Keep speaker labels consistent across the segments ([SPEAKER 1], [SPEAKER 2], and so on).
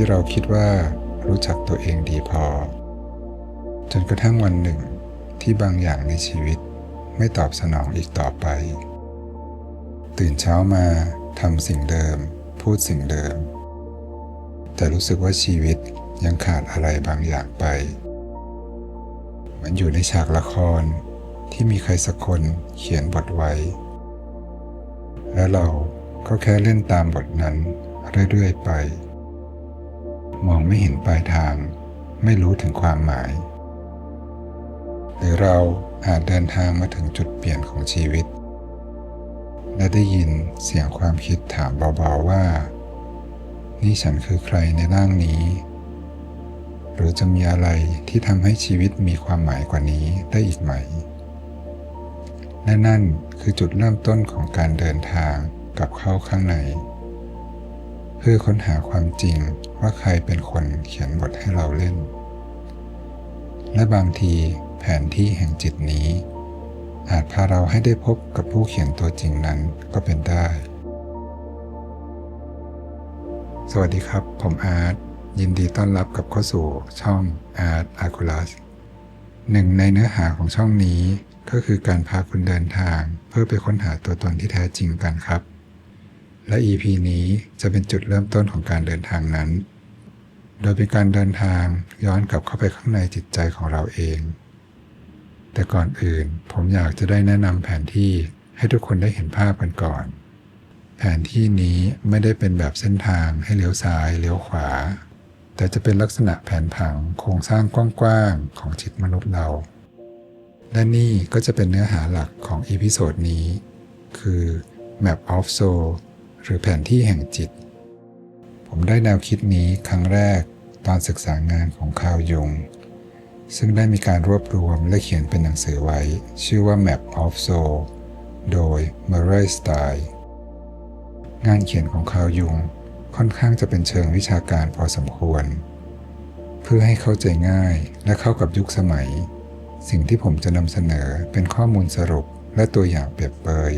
[SPEAKER 1] ที่เราคิดว่ารู้จักตัวเองดีพอ จนกระทั่งวันหนึ่งที่บางอย่างในชีวิตไม่ตอบสนองอีกต่อไป ตื่นเช้ามาทำสิ่งเดิม พูดสิ่งเดิม แต่รู้สึกว่าชีวิตยังขาดอะไรบางอย่างไปเหมันอยู่ในฉากละครที่มีใครสักคนเขียนบทไว้ และเราก็แค่เล่นตามบทนั้นเรื่อยๆไป มองไม่เห็นปลายทาง ไม่รู้ถึงความหมาย หรือเราอาจเดินทางมาถึงจุดเปลี่ยนของชีวิต และได้ยินเสียงความคิดถามเบาๆว่า นี่ฉันคือใครในร่างนี้ หรือจะมีอะไรที่ทำให้ชีวิตมีความหมายกว่านี้ได้อีกไหม และนั่นคือจุดเริ่มต้นของการเดินทางกลับเข้าข้างใน เพื่อค้นหาความจริงว่าใครเป็นคนเขียนบทให้เราเล่น และบางทีแผนที่แห่งจิตนี้ อาจพาเราให้ได้พบกับผู้เขียนตัวจริงนั้นก็เป็นได้ สวัสดีครับ ผมอาร์ตยินดีต้อนรับกับเข้าสู่ช่องอาร์ตอาคูลัสหนึ่งในเนื้อหาของช่องนี้ก็คือการพาคุณเดินทางเพื่อไปค้นหาตัวตนที่แท้จริงกันครับ และ EP นี้จะเป็นจุดเริ่มต้นของการเดินทางนั้น โดยเป็นการเดินทางย้อนกลับเข้าไปข้างในจิตใจของเราเอง แต่ก่อนอื่นผมอยากจะได้แนะนำแผนที่ให้ทุกคนได้เห็นภาพกันก่อน แผนที่นี้ไม่ได้เป็นแบบเส้นทางให้เลี้ยวซ้ายเลี้ยวขวา แต่จะเป็นลักษณะแผนผังโครงสร้างกว้างๆของจิตมนุษย์เรา และนี่ก็จะเป็นเนื้อหาหลักของอีพิโซดนี้ คือ Map of Soul หรือแผนที่แห่งจิต ผมได้แนวคิดนี้ครั้งแรกตอนศึกษางานของคาวยง ซึ่งได้มีการรวบรวมและเขียนเป็นหนังสือไว้ ชื่อว่า Map of Soul โดย Murray Stein งานเขียนของคาวยงค่อนข้างจะเป็นเชิงวิชาการพอสมควร เพื่อให้เข้าใจง่ายและเข้ากับยุคสมัย สิ่งที่ผมจะนำเสนอเป็นข้อมูลสรุปและตัวอย่างเปรียบเปย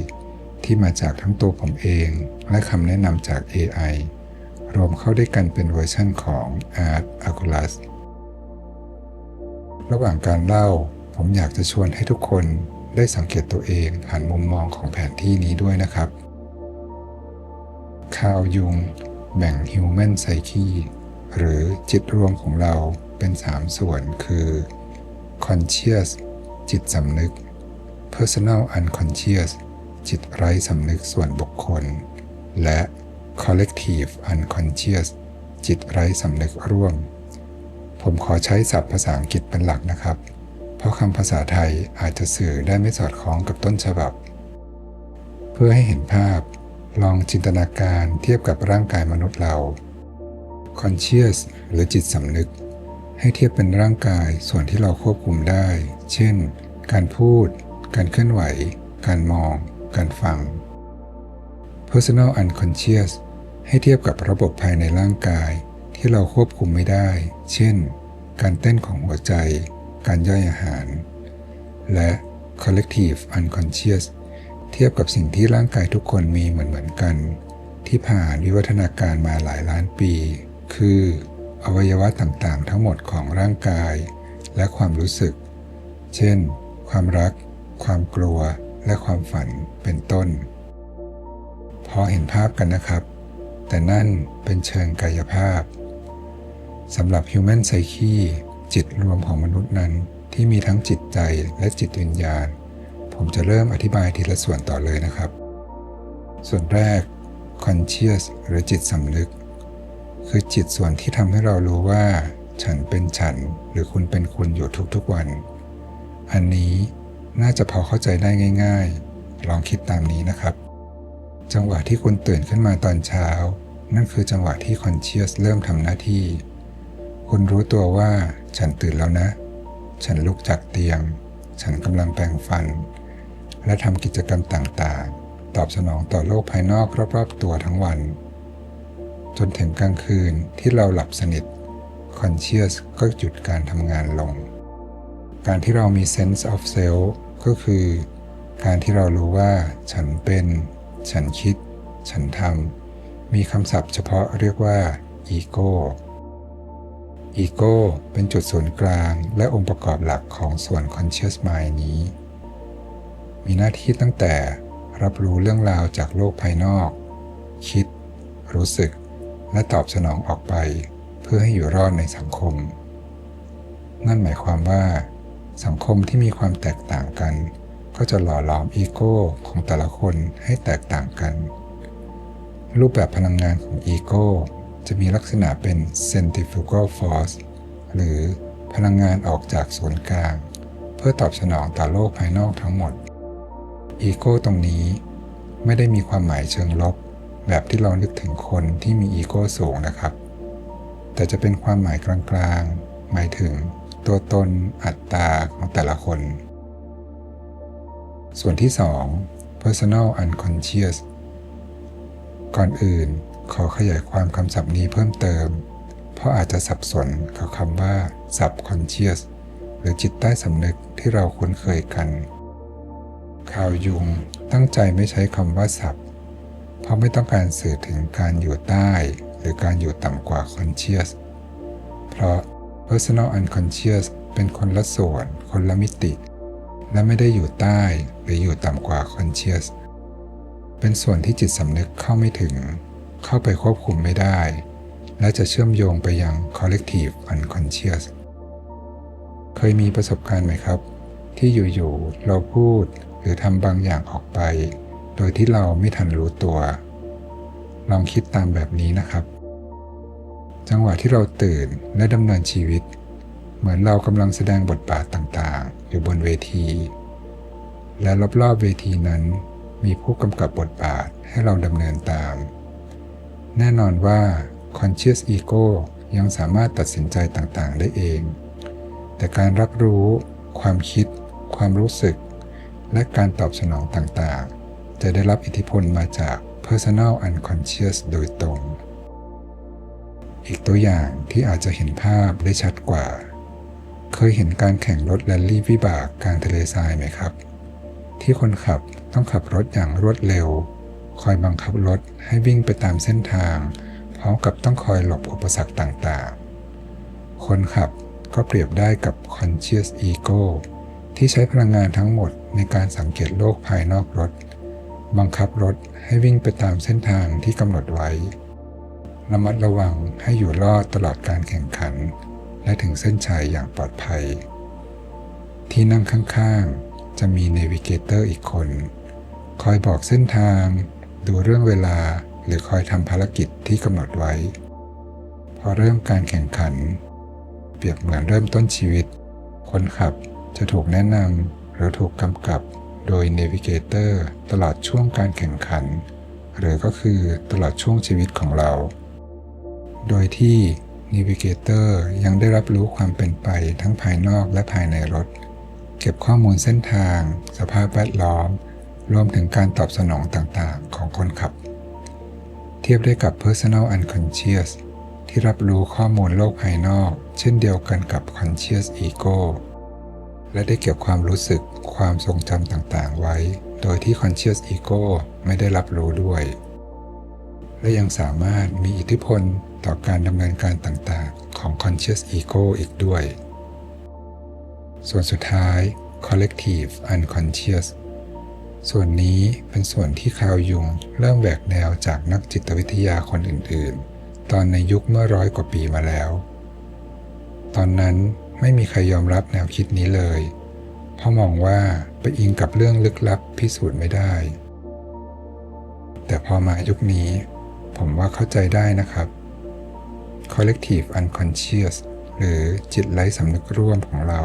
[SPEAKER 1] ที่มาจากทั้งตัวผมเอง และคำแนะนำจาก AI รวมเข้าด้วยกันเป็นเวอร์ชั่นของ Art a c u l a s ระหว่างการเล่า ผมอยากจะชวนให้ทุกคนได้สังเกตตัวเองผ่านมุมมองของแผนที่นี้ด้วยนะครับคาวยุง แบ่ง Human Psyche หรือจิตรวมของเราเป็น 3 ส่วนคือ Conscious จิตสำนึก Personal Unconscious จิตไร้สำนึกส่วนบุคคล และ Collective Unconscious จิตไร้สำนึกร่วม ผมขอใช้ศัพท์ภาษาอังกฤษเป็นหลักนะครับ เพราะคำภาษาไทยอาจจะสื่อได้ไม่สอดคล้องกับต้นฉบับ เพื่อให้เห็นภาพ ลองจินตนาการเทียบกับร่างกายมนุษย์เรา Conscious หรือจิตสำนึก ให้เทียบเป็นร่างกายส่วนที่เราควบคุมได้ เช่น การพูด การเคลื่อนไหว การมอง การฟัง Personal Unconscious ให้เทียบกับระบบภายในร่างกายที่เราควบคุมไม่ได้ เช่น การเต้นของหัวใจ การย่อยอาหาร และ Collective Unconscious เทียบกับสิ่งที่ร่างกายทุกคนมีเหมือนเหมือนกัน ที่ผ่านวิวัฒนาการมาหลายล้านปี คือ อวัยวะต่างๆ ทั้งหมดของร่างกาย และความรู้สึก เช่น ความรัก ความกลัว และความฝันเป็นต้น พอเห็นภาพกันนะครับ แต่นั่นเป็นเชิงกายภาพสำหรับ Human Psyche จิตรวมของมนุษย์นั้นที่มีทั้งจิตใจและจิตวิญญาณ ผมจะเริ่มอธิบายทีละส่วนต่อเลยนะครับ ส่วนแรก Conscious หรือจิตสำนึก คือจิตส่วนที่ทำให้เรารู้ว่า ฉันเป็นฉันหรือคุณเป็นคุณอยู่ทุกๆวัน อันนี้ น่าจะพอเข้าใจได้ง่าย ๆ ลองคิดตามนี้นะครับ จังหวะที่คุณตื่นขึ้นมาตอนเช้า นั่นคือจังหวะที่ Conscious เริ่มทำหน้าที่ คุณรู้ตัวว่าฉันตื่นแล้วนะ ฉันลุกจากเตียง ฉันกำลังแปรงฟัน และทำกิจกรรมต่างๆ ตอบสนองต่อโลกภายนอกรอบๆ ตัวทั้งวัน จนถึงกลางคืนที่เราหลับสนิท Conscious ก็หยุดการทำงานลง การที่เรามี sense of self ก็คือ การที่เรารู้ว่า ฉันเป็น ฉันคิด ฉันทำมีคำศัพท์เฉพาะเรียกว่า ego อีโก้เป็นจุดศูนย์กลางและองค์ประกอบหลักของส่วน conscious mind นี้ มีหน้าที่ตั้งแต่รับรู้เรื่องราวจากโลกภายนอก คิด รู้สึก และตอบสนองออกไป เพื่อให้อยู่รอดในสังคม นั่นหมายความว่า สังคมที่มีความแตกต่างกัน ก็จะหล่อหลอมอีโก้ของแต่ละคนให้แตกต่างกัน รูปแบบพลังงานของอีโก้จะมีลักษณะเป็น centrifugal force หรือพลังงานออกจากศูนย์กลาง เพื่อตอบสนองต่อโลกภายนอกทั้งหมด อีโก้ตรงนี้ไม่ได้มีความหมายเชิงลบ แบบที่เรานึกถึงคนที่มีอีโก้สูงนะครับ แต่จะเป็นความหมายกลางๆ หมายถึง ตัวตนอัตตาของแต่ละคน ส่วนที่ 2 personal unconscious ก่อนอื่นขอขยายความคำศัพท์นี้เพิ่มเติม เพราะอาจจะสับสนกับคำว่า subconscious หรือจิตใต้สำนึกที่เราคุ้นเคยกัน ข่าวยุงตั้งใจไม่ใช้คำว่าสับเพราะไม่ต้องการสื่อถึงการอยู่ใต้ หรือการอยู่ต่ำกว่า conscious เพราะ personal unconscious เป็นคนละส่วน คนละมิติ และไม่ได้อยู่ใต้หรืออยู่ต่ำกว่า conscious เป็นส่วนที่จิตสำนึกเข้าไม่ถึง เข้าไปควบคุมไม่ได้ และจะเชื่อมโยงไปยัง collective unconscious เคยมีประสบการณ์ไหมครับ ที่อยู่ๆเราพูดหรือทำบางอย่างออกไป โดยที่เราไม่ทันรู้ตัว ลองคิดตามแบบนี้นะครับ จังหวะที่เราตื่นและดำเนินชีวิต เหมือนเรากำลังแสดงบทบาทต่างๆ อยู่บนเวที และรอบๆเวทีนั้น มีผู้กำกับบทบาทให้เราดำเนินตาม แน่นอนว่า conscious ego ยังสามารถตัดสินใจต่างๆ ได้เอง แต่การรับรู้ ความคิด ความรู้สึก และการตอบสนองต่างๆ จะได้รับอิทธิพลมาจาก personal unconscious โดยตรง อีกตัวอย่างที่อาจจะเห็นภาพได้ชัดกว่า เคยเห็นการแข่งรถแรลลี่วิบากกลางทะเลทรายไหมครับ ที่คนขับต้องขับรถอย่างรวดเร็ว คอยบังคับรถให้วิ่งไปตามเส้นทาง พร้อมกับต้องคอยหลบอุปสรรคต่างๆ คนขับก็เปรียบได้กับ conscious ego ที่ใช้พลังงานทั้งหมดในการสังเกตโลกภายนอกรถ บังคับรถให้วิ่งไปตามเส้นทางที่กำหนดไว้ ระมัดระวังให้อยู่รอดตลอดการแข่งขัน และถึงเส้นชัยอย่างปลอดภัย ที่นั่งข้างๆ จะมีเนวิเกเตอร์อีกคน คอยบอกเส้นทาง ดูเรื่องเวลาหรือคอยทำภารกิจที่กำหนดไว้ พอเริ่มการแข่งขัน เปรียบเหมือนเริ่มต้นชีวิต คนขับจะถูกแนะนำหรือถูกกำกับโดยเนวิเกเตอร์ตลอดช่วงการแข่งขัน หรือก็คือตลอดช่วงชีวิตของเรา โดยที่ Navigator ยังได้รับรู้ความเป็นไปทั้งภายนอกและภายในรถ เก็บข้อมูลเส้นทาง สภาพแวดล้อม รวมถึงการตอบสนองต่างๆ ของคนขับ เทียบได้กับ Personal Unconscious ที่รับรู้ข้อมูลโลกภายนอก เช่นเดียวกันกับ Conscious Ego และได้เก็บความรู้สึกความทรงจำต่างๆ ไว้ โดยที่ Conscious Ego ไม่ได้รับรู้ด้วย และยังสามารถมีอิทธิพลต่อการดำเนินการต่างๆ ของ Conscious Ego อีกด้วย ส่วนสุดท้าย Collective Unconscious ส่วนนี้เป็นส่วนที่คาวยุงเริ่มแหวกแนวจากนักจิตวิทยาคนอื่นๆ ตอนในยุคเมื่อร้อยกว่าปีมาแล้ว ตอนนั้นไม่มีใครยอมรับแนวคิดนี้เลย เพราะมองว่าไปอิงกับเรื่องลึกลับพิสูจน์ไม่ได้ แต่พอมายุคนี้ ผมว่าเข้าใจได้นะครับ collective unconscious หรือจิตไร้สำนึกร่วมของเรา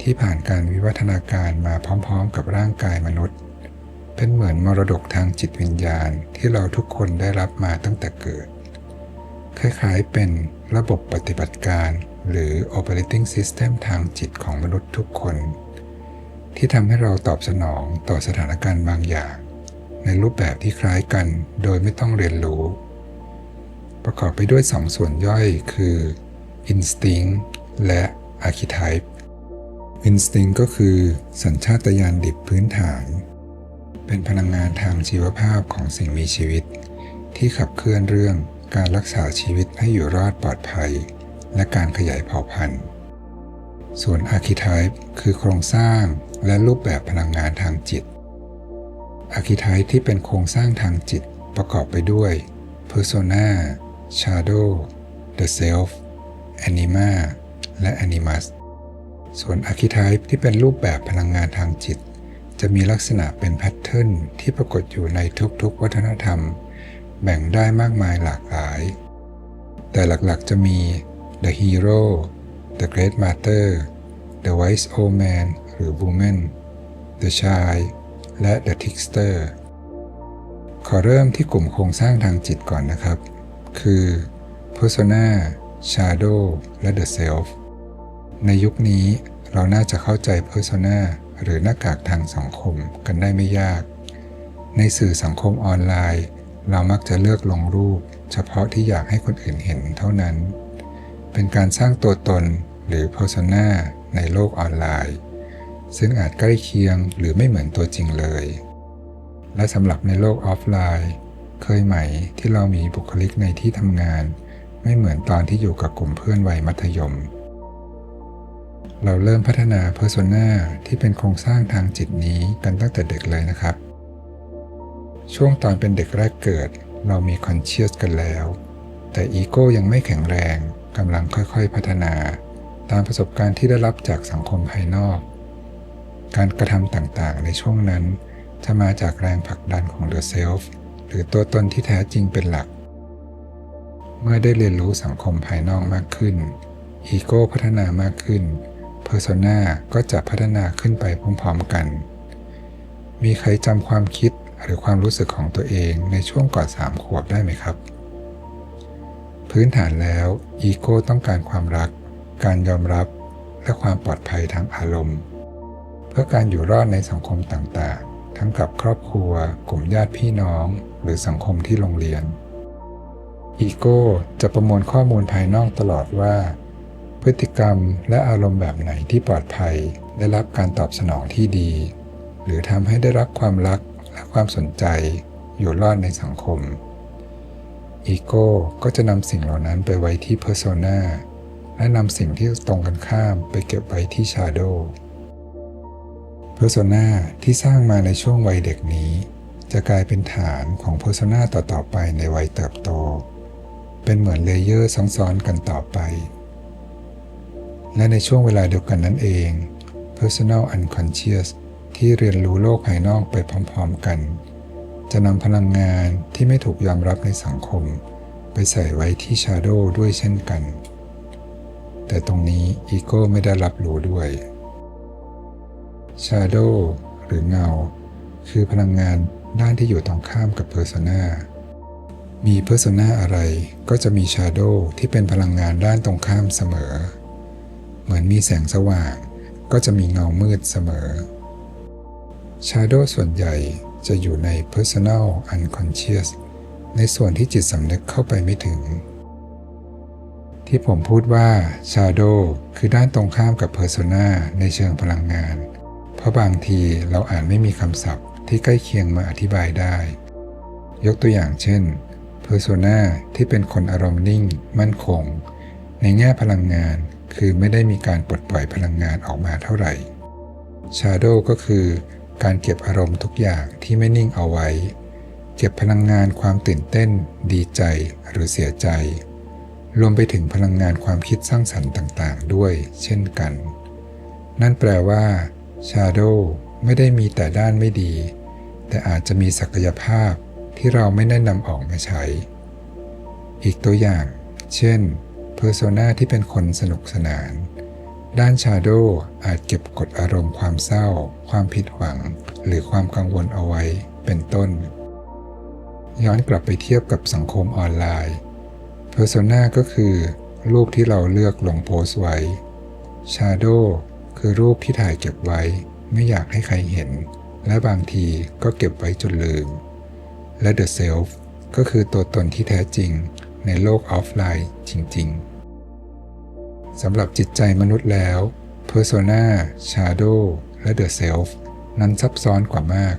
[SPEAKER 1] ที่ผ่านการวิวัฒนาการมาพร้อมๆ กับร่างกายมนุษย์ เป็นเหมือนมรดกทางจิตวิญญาณที่เราทุกคนได้รับมาตั้งแต่เกิด คล้ายๆเป็นระบบปฏิบัติการหรือ operating system ทางจิตของมนุษย์ทุกคน ที่ทำให้เราตอบสนองต่อสถานการณ์บางอย่าง ในรูปแบบที่คล้ายกันโดยไม่ต้องเรียนรู้ ประกอบไปด้วยสองส่วนย่อยคือ instinct และ archetype instinct ก็คือสัญชาตญาณดิบพื้นฐาน เป็นพลังงานทางชีวภาพของสิ่งมีชีวิต ที่ขับเคลื่อนเรื่องการรักษาชีวิตให้อยู่รอดปลอดภัย และการขยายเผ่าพันธุ์ ส่วน Archetype คือโครงสร้างและรูปแบบพลังงานทางจิต Archetype ที่เป็นโครงสร้างทางจิตประกอบไปด้วย Persona Shadow The Self Anima และ Animus ส่วน Archetype ที่เป็นรูปแบบพลังงานทางจิต จะมีลักษณะเป็นแพทเทิร์นที่ปรากฏอยู่ในทุกๆวัฒนธรรม แบ่งได้มากมายหลากหลาย แต่หลักๆจะมี The Hero The Great Master The Wise Old Man หรือ Woman The Shy และ The Trickster ขอเริ่มที่กลุ่มโครงสร้างทางจิตก่อนนะครับ คือ Persona Shadow และ The Self ในยุคนี้เราน่าจะเข้าใจ Persona หรือหน้ากากทางสังคมกันได้ไม่ยาก ในสื่อสังคมออนไลน์ เรามักจะเลือกลงรูป เฉพาะที่อยากให้คนอื่นเห็นเท่านั้น เป็นการสร้างตัวตนหรือ Persona ในโลกออนไลน์ ซึ่งอาจใกล้เคียงหรือไม่เหมือนตัวจริงเลย และสำหรับในโลกออฟไลน์ เคยไหมที่เรามีบุคลิกในที่ทำงาน ไม่เหมือนตอนที่อยู่กับกลุ่มเพื่อนวัยมัธยม เราเริ่มพัฒนาเพอร์โซนาที่เป็นโครงสร้างทางจิตนี้กันตั้งแต่เด็กเลยนะครับ ช่วงตอนเป็นเด็กแรกเกิด เรามีคอนเชียสกันแล้ว แต่อีโก้ยังไม่แข็งแรงกำลังค่อยๆพัฒนา ตามประสบการณ์ที่ได้รับจากสังคมภายนอก การกระทำต่างๆ ในช่วงนั้น จะมาจากแรงผลักดันของ The Self หรือตัวตนที่แท้จริงเป็นหลัก เมื่อได้เรียนรู้สังคมภายนอกมากขึ้น อีโก้พัฒนามากขึ้นเพอร์โซนาก็จะพัฒนาขึ้นไปพร้อมๆกัน มีใครจำความคิดหรือความรู้สึกของตัวเองในช่วงก่อนสามขวบได้ไหมครับ พื้นฐานแล้วอีโก้ต้องการความรัก การยอมรับ และความปลอดภัยทางอารมณ์ เพื่อการอยู่รอดในสังคมต่างๆ ทั้งกับครอบครัว กลุ่มญาติพี่น้อง หรือสังคมที่โรงเรียน อีโก้จะประมวลข้อมูลภายนอกตลอดว่า พฤติกรรมและอารมณ์แบบไหนที่ปลอดภัย ได้รับการตอบสนองที่ดี หรือทำให้ได้รับความรักและความสนใจ อยู่รอดในสังคมอีโก้ก็จะนำสิ่งเหล่านั้นไปไว้ที่เพอร์โซนาและนำสิ่งที่ตรงกันข้ามไปเก็บไว้ที่ชาโด เพอร์โซนาที่สร้างมาในช่วงวัยเด็กนี้ จะกลายเป็นฐานของเพอร์โซนาต่อๆไปในวัยเติบโต เป็นเหมือนเลเยอร์ซ้อนๆกันต่อไป และในช่วงเวลาเดียวกันนั้นเอง Personal Unconscious ที่เรียนรู้โลกภายนอกไปพร้อมๆกัน จะนำพลังงานที่ไม่ถูกยอมรับในสังคม ไปใส่ไว้ที่ Shadow ด้วยเช่นกัน แต่ตรงนี้อีโก้ไม่ได้รับรู้ด้วย Shadow หรือเงา คือพลังงานด้านที่อยู่ตรงข้ามกับ Persona มี Persona อะไรก็จะมี Shadow ที่เป็นพลังงานด้านตรงข้ามเสมอ เหมือนมีแสงสว่าง ก็จะมีเงามืดเสมอ Shadow ส่วนใหญ่จะอยู่ใน Personal Unconscious ในส่วนที่จิตสำนึกเข้าไปไม่ถึง ที่ผมพูดว่า Shadow คือด้านตรงข้ามกับ Persona ในเชิงพลังงานเราะบางทีเราอ่านไม่มีคำศัพท์ที่ใกล้เคียงมาอธิบายได้ ยกตัวอย่างเช่น Persona ที่เป็นคนอารมณ์นิ่ง มั่นคง ในแง่พลังงานคือไม่ได้มีการปลดปล่อยพลังงานออกมาเท่าไหร่ Shadow ก็คือการเก็บอารมณ์ทุกอย่างที่ไม่นิ่งเอาไว้ เก็บพลังงานความตื่นเต้น ดีใจหรือเสียใจ รวมไปถึงพลังงานความคิดสร้างสรรค์ต่าง ๆ ด้วย เช่นกัน นั่นแปลว่า Shadow ไม่ได้มีแต่ด้านไม่ดี แต่อาจจะมีศักยภาพที่เราไม่ได้นำออกมาใช้ อีกตัวอย่าง เช่น Persona ที่เป็นคนสนุกสนาน ด้านชาโดอาจเก็บกดอารมณ์ความเศร้า ความผิดหวัง หรือความกังวลเอาไว้เป็นต้น ย้อนกลับไปเทียบกับสังคมออนไลน์ Persona ก็คือ รูปที่เราเลือกลงโพสต์ไว้ Shadow คือรูปที่ถ่ายเก็บไว้ ไม่อยากให้ใครเห็น และบางทีก็เก็บไว้จนลืม และ The Self ก็คือตัวตนที่แท้จริงในโลกออฟไลน์จริง ๆสำหรับจิตใจมนุษย์แล้ว Persona Shadow และ The Self นั้นซับซ้อนกว่ามาก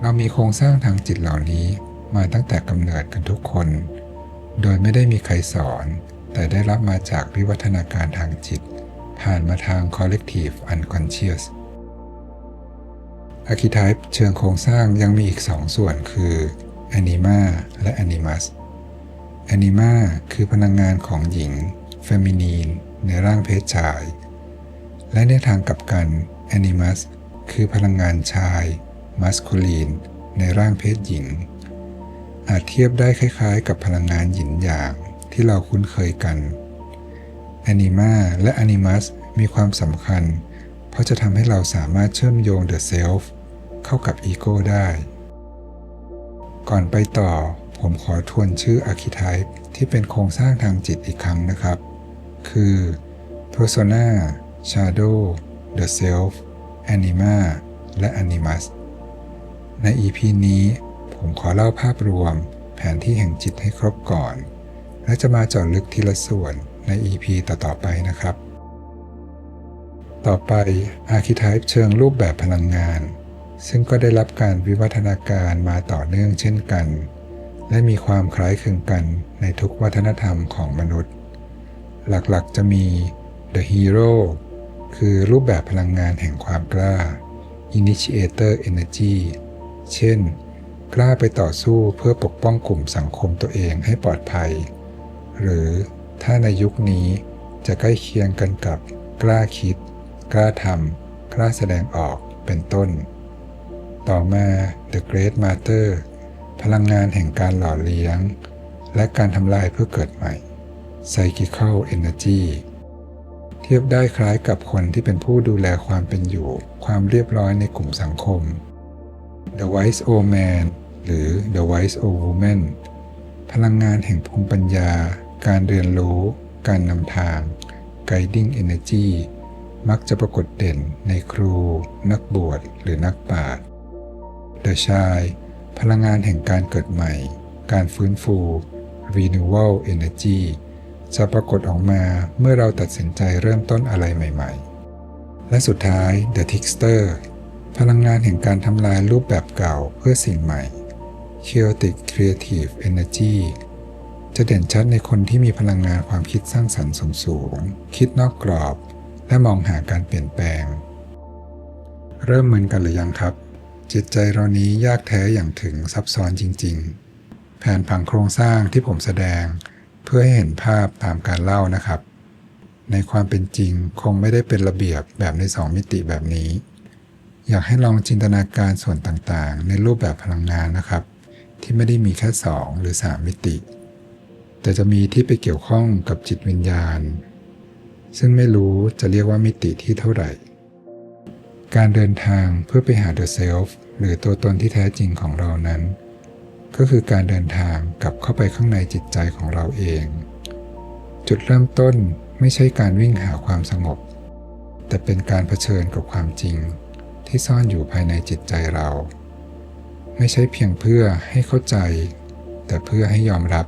[SPEAKER 1] เรามีโครงสร้างทางจิตเหล่านี้มาตั้งแต่กำเนิดกันทุกคน โดยไม่ได้มีใครสอนแแต่ได้รับมาจากวิวัฒนาการทางจิต ผ่านมาทาง collective unconscious Archetype เชิงโครงสร้างยังมีอีกสองส่วนคือ Anima และ Animus Anima คือพลังงานของหญิง Feminine ในร่างเพศชาย และในทางกลับกัน Animus คือพลังงานชาย Masculine ในร่างเพศหญิง อาจเทียบได้คล้ายๆ กับพลังงานหยินหยางที่เราคุ้นเคยกัน Anima และ Animus มีความสำคัญ เพราะจะทำให้เราสามารถเชื่อมโยง The Self เข้ากับ Ego ได้ ก่อนไปต่อ ผมขอทวนชื่อ Archetype ที่เป็นโครงสร้างทางจิตอีกครั้งนะครับ คือ Persona Shadow The Self Anima และ Animus ใน EP นี้ผมขอเล่าภาพรวมแผนที่แห่งจิตให้ครบก่อน และจะมาเจาะลึกทีละส่วน ใน EP ต่อๆไปนะครับ ต่อไป Archetype เชิงรูปแบบพลังงาน ซึ่งก็ได้รับการวิวัฒนาการมาต่อเนื่องเช่นกัน และมีความคล้ายคลึงกันในทุกวัฒนธรรมของมนุษย์ หลักๆจะมี The Hero คือรูปแบบพลังงานแห่งความกล้า Initiator Energy เช่น กล้าไปต่อสู้เพื่อปกป้องกลุ่มสังคมตัวเองให้ปลอดภัย หรือ ถ้าในยุคนี้จะใกล้เคียงกันกับกล้าคิด กล้าทำกล้าแสดงออกเป็นต้น ต่อมา The Great Matter พลังงานแห่งการหล่อเลี้ยง และการทำลายเพื่อเกิดใหม่ Psychical Energy เทียบได้คล้ายกับคนที่เป็นผู้ดูแลความเป็นอยู่ ความเรียบร้อยในกลุ่มสังคม The Wise Old Man หรือ The Wise Old Woman พลังงานแห่งภูมิปัญญา การเรียนรู้ การนำทาง Guiding Energy มักจะปรากฏเด่นในครู นักบวชหรือนักปราชญ์ The Child พลังงานแห่งการเกิดใหม่ การฟื้นฟู Renewal Energy จะปรากฏออกมาเมื่อเราตัดสินใจเริ่มต้นอะไรใหม่ ๆ และสุดท้าย The Trickster พลังงานแห่งการทำลายรูปแบบเก่าเพื่อสิ่งใหม่ Chaotic Creative Energy จะเด่นชัดในคนที่มีพลังงานความคิดสร้างสรรค์สูงๆคิดนอกกรอบ และมองหาการเปลี่ยนแปลง เริ่มมึนกันหรือยังครับ จิตใจเรานี้ยากแท้อย่างถึงซับซ้อนจริง ๆ แผนผังโครงสร้างที่ผมแสดง เพื่อให้เห็นภาพตามการเล่านะครับ ในความเป็นจริงคงไม่ได้เป็นระเบียบแบบในสองมิติแบบนี้ อยากให้ลองจินตนาการส่วนต่างๆ ในรูปแบบพลังงานนะครับ ที่ไม่ได้มีแค่ 2 หรือ 3 มิติ แต่จะมีที่ไปเกี่ยวข้องกับจิตวิญญาณ ซึ่งไม่รู้จะเรียกว่ามิติที่เท่าไหร่ การเดินทางเพื่อไปหา The Self หรือตัวตนที่แท้จริงของเรานั้น ก็คือการเดินทางกลับเข้าไปข้างในจิตใจของเราเอง จุดเริ่มต้นไม่ใช่การวิ่งหาความสงบ แต่เป็นการเผชิญกับความจริงที่ซ่อนอยู่ภายในจิตใจเรา ไม่ใช่เพียงเพื่อให้เข้าใจ แต่เพื่อให้ยอมรับ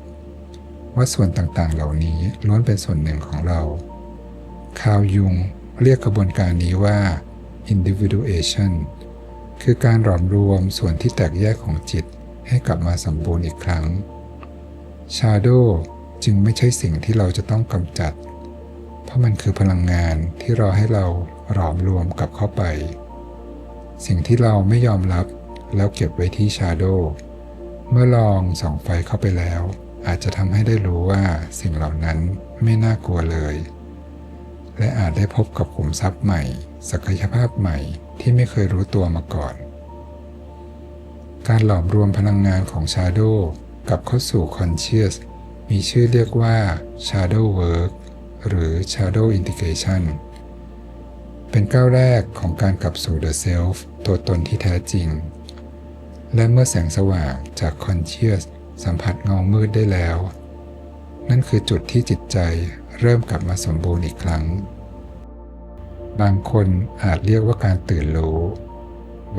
[SPEAKER 1] ว่าส่วนต่างๆ เหล่านี้ล้วนเป็นส่วนหนึ่งของเราคาวยุงเรียกกระบวนการนี้ว่า individuation คือการหลอมรวมส่วนที่แตกแยกของจิตให้กลับมาสมบูรณ์อีกครั้ง Shadow จึงไม่ใช่สิ่งที่เราจะต้องกำจัด เพราะมันคือพลังงานที่รอให้เราหลอมรวมกลับเข้าไป สิ่งที่เราไม่ยอมรับแล้วเก็บไว้ที่ Shadow เมื่อลองส่องไฟเข้าไปแล้ว อาจจะทำให้ได้รู้ว่าสิ่งเหล่านั้นไม่น่ากลัวเลย และอาจได้พบกับขุมทรัพย์ใหม่ ศักยภาพใหม่ที่ไม่เคยรู้ตัวมาก่อน การหลอมรวมพลังงานของ Shadow กลับเข้าสู่ Conscious มีชื่อเรียกว่า Shadow Work หรือ Shadow Integration เป็นก้าวแรกของการกลับสู่ The Self ตัวตนที่แท้จริง และเมื่อแสงสว่างจาก Conscious สัมผัสเงามืดได้แล้ว นั่นคือจุดที่จิตใจเริ่มกลับมาสมบูรณ์อีกครั้ง บางคนอาจเรียกว่าการตื่นรู้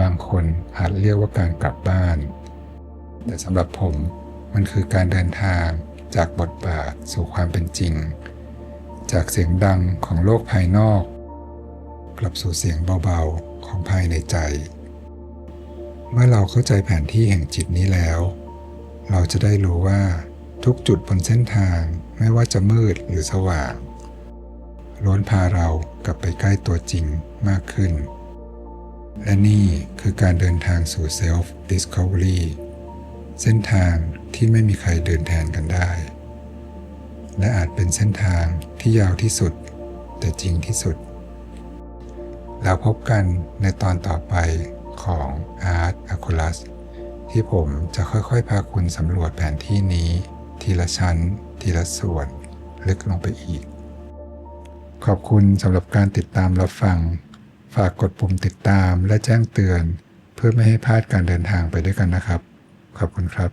[SPEAKER 1] บางคนอาจเรียกว่าการกลับบ้าน แต่สำหรับผมมันคือการเดินทางจากบทบาทสู่ความเป็นจริง จากเสียงดังของโลกภายนอก กลับสู่เสียงเบาๆของภายในใจ เมื่อเราเข้าใจแผนที่แห่งจิตนี้แล้ว เราจะได้รู้ว่าทุกจุดบนเส้นทางไม่ว่าจะมืดหรือสว่างล้วนพาเรากลับไปใกล้ตัวจริงมากขึ้น และนี่คือการเดินทางสู่ Self Discovery เส้นทางที่ไม่มีใครเดินแทนกันได้ และอาจเป็นเส้นทางที่ยาวที่สุด แต่จริงที่สุด แล้วพบกันในตอนต่อไปของ Art a c u l u s ที่ผมจะค่อยๆ พาคุณสำรวจแผนที่นี้ ทีละชั้น ทีละส่วน ลึกลงไปอีก ขอบคุณสำหรับการติดตามรับฟัง ฝากกดปุ่มติดตามและแจ้งเตือน เพื่อไม่ให้พลาดการเดินทางไปด้วยกันนะครับ ขอบคุณครับ